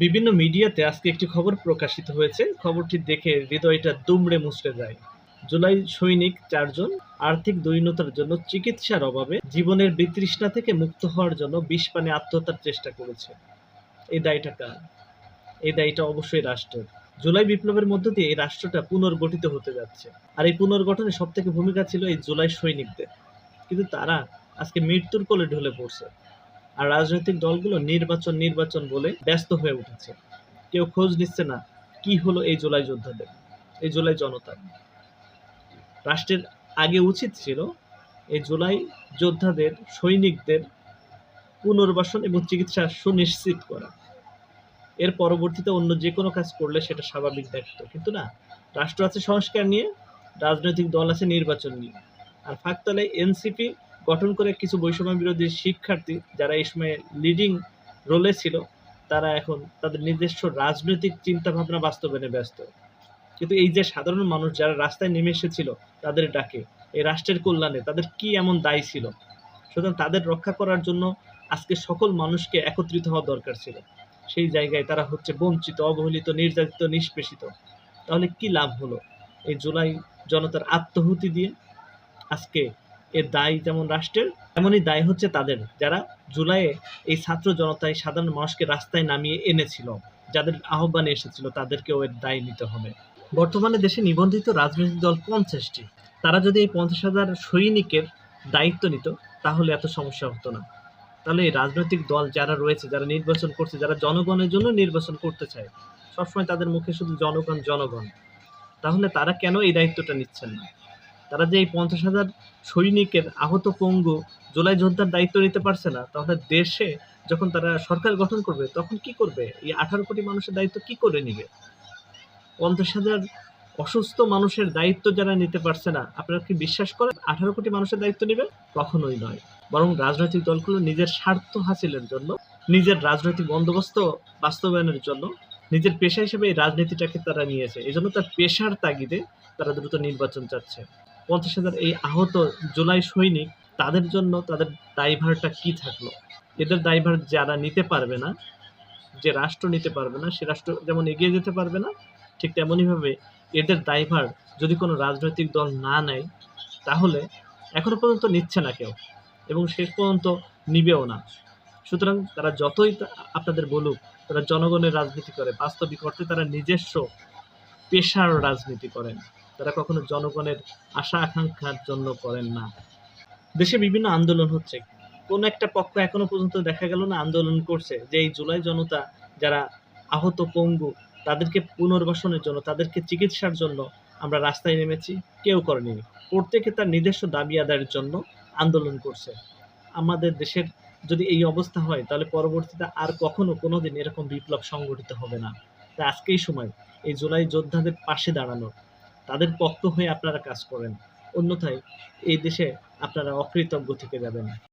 বিভিন্ন মিডিয়াতে আজকে একটি খবর প্রকাশিত হয়েছে। খবরটি দেখে হৃদয়টা দুমড়ে মুচড়ে যায়। জুলাই সৈনিক চারজন আর্থিক দৈন্যতার জন্য চিকিৎসার অভাবে জীবনের বিতৃষ্ণা থেকে মুক্ত হওয়ার জন্য বিষ পানে আত্মহত্যার চেষ্টা করেছে। এই দায়টা কার? এই দায়টা অবশ্যই রাষ্ট্রের। জুলাই বিপ্লবের মধ্য দিয়ে এই রাষ্ট্রটা পুনর্গঠিত হতে যাচ্ছে। আর এই পুনর্গঠনে সব থেকে ভূমিকা ছিল এই জুলাই সৈনিকদের। কিন্তু তারা আজকে মৃত্যুর কোলে ঢলে পড়ছে। আর রাজনৈতিক দলগুলো নির্বাচন নির্বাচন বলে ব্যস্ত হয়ে উঠেছে। কেউ খোঁজ নিচ্ছে না কি হলো এই জুলাই যোদ্ধাদের, এই জুলাই জনতার। রাষ্ট্রের আগে উচিত ছিল এই জুলাই যোদ্ধাদের, সৈনিকদের পুনর্বাসন এবং চিকিৎসা সুনিশ্চিত করা। এর পরবর্তীতে অন্য যে কোনো কাজ করলে সেটা স্বাভাবিক দেখতো কিন্তু না, রাষ্ট্র আছে সংস্কার নিয়ে, রাজনৈতিক দল আছে নির্বাচন নিয়ে। আর ফাঁকতলে এনসিপি গঠন করে কিছু বৈষম্য বিরোধী শিক্ষার্থী যারা এই সময় লিডিং রোলে ছিল, তারা এখন তাদের নিজস্ব রাজনৈতিক চিন্তা ভাবনা বাস্তবায়নে ব্যস্ত। কিন্তু এই যে সাধারণ মানুষ যারা রাস্তায় নেমে এসেছিল, তাদের ডাকে, এই রাষ্ট্রের কল্যাণে তাদের কি এমন দায় ছিল? সুতরাং তাদের রক্ষা করার জন্য আজকে সকল মানুষকে একত্রিত হওয়া দরকার ছিল। সেই জায়গায় তারা হচ্ছে বঞ্চিত, অবহেলিত, নির্যাতিত, নিষ্পেষিত। তাহলে কি লাভ হলো? এই জুলাই জনতার আত্মহুতি দিয়ে আজকে এর দায় যেমন রাষ্ট্রের, তেমনই দায় হচ্ছে তাদের, যারা জুলাইয়ে এই ছাত্র জনতায় সাধারণ মানুষকে রাস্তায় নামিয়ে এনেছিল, যাদের আহ্বানে এসেছিল তাদেরকেও এর দায় নিতে হবে। বর্তমানে দেশে নিবন্ধিত রাজনৈতিক দল পঞ্চাশটি, তারা যদি এই পঞ্চাশ হাজার সৈনিকের দায়িত্ব নিত, তাহলে এত সমস্যা হতো না। তাহলে এই রাজনৈতিক দল যারা রয়েছে, যারা নির্বাচন করছে, যারা জনগণের জন্য নির্বাচন করতে চায়, সবসময় তাদের মুখে শুধু জনগণ জনগণ। তাহলে তারা কেন এই দায়িত্বটা নিচ্ছেন না? তারা যে এই পঞ্চাশ হাজার সৈনিকের আহত পঙ্গু জোলাই যোদ্ধার দায়িত্ব নিতে পারছে না, তাহলে দেশে যখন তারা সরকার গঠন করবে, তখন কি করবে? এই আঠারো কোটি মানুষের দায়িত্ব কি করে নিবে? পঞ্চাশ হাজার অসুস্থ মানুষের দায়িত্ব যারা নিতে পারছে না, আপনারা কি বিশ্বাস করেন আঠারো কোটি মানুষের দায়িত্ব নেবে? কখনোই নয়। বরং রাজনৈতিক দলগুলো নিজের স্বার্থ হাসিলের জন্য, নিজের রাজনৈতিক বন্দোবস্ত বাস্তবায়নের জন্য, নিজের পেশা হিসেবে এই রাজনীতিটাকে তারা নিয়েছে। এই জন্য তার পেশার তাগিদে তারা দ্রুত নির্বাচন চাচ্ছে। পঞ্চাশ হাজার এই আহত জুলাই সৈনিক, তাদের জন্য তাদের দায়ভারটা কি থাকল? এদের দায়ভার যারা নিতে পারবে না, যে রাষ্ট্র নিতে পারবে না, সে রাষ্ট্র যেমন এগিয়ে যেতে পারবে না, ঠিক তেমনইভাবে এদের দায়ভার যদি কোনো রাজনৈতিক দল না নেয়, তাহলে এখনও পর্যন্ত নিচ্ছে না কেউ এবং শেষ পর্যন্ত নিবেও না। সুতরাং তারা যতই আপনাদের বলুক, তারা জনগণের রাজনীতি করে, বাস্তবিক অর্থে তারা নিজস্ব পেশার রাজনীতি করেন। তারা কখনো জনগণের আশা আকাঙ্ক্ষার জন্য করেন না। দেশে বিভিন্ন আন্দোলন হচ্ছে। কোন একটা পক্ষ এখনও পর্যন্ত দেখা গেল না আন্দোলন করছে যে এই জুলাই জনতা যারা আহত পঙ্গু, তাদেরকে পুনর্বাসনের জন্য, তাদেরকে চিকিৎসার জন্য আমরা রাস্তায় নেমেছি, কেউ করেনি। প্রত্যেকে তার নিজস্ব দাবি আদায়ের জন্য আন্দোলন করছে। আমাদের দেশের যদি এই অবস্থা হয়, তাহলে পরবর্তীতে আর কখনো কোনোদিন এরকম বিপ্লব সংগঠিত হবে না। তাই আজকেই সময়। এই জুলাই যোদ্ধাদের পাশে দাঁড়ানো। তাদের পক্ষ হয়ে আপনারা কাজ করেন। অন্যথায় এই দেশে আপনারা অকৃতজ্ঞ থেকে যাবেন।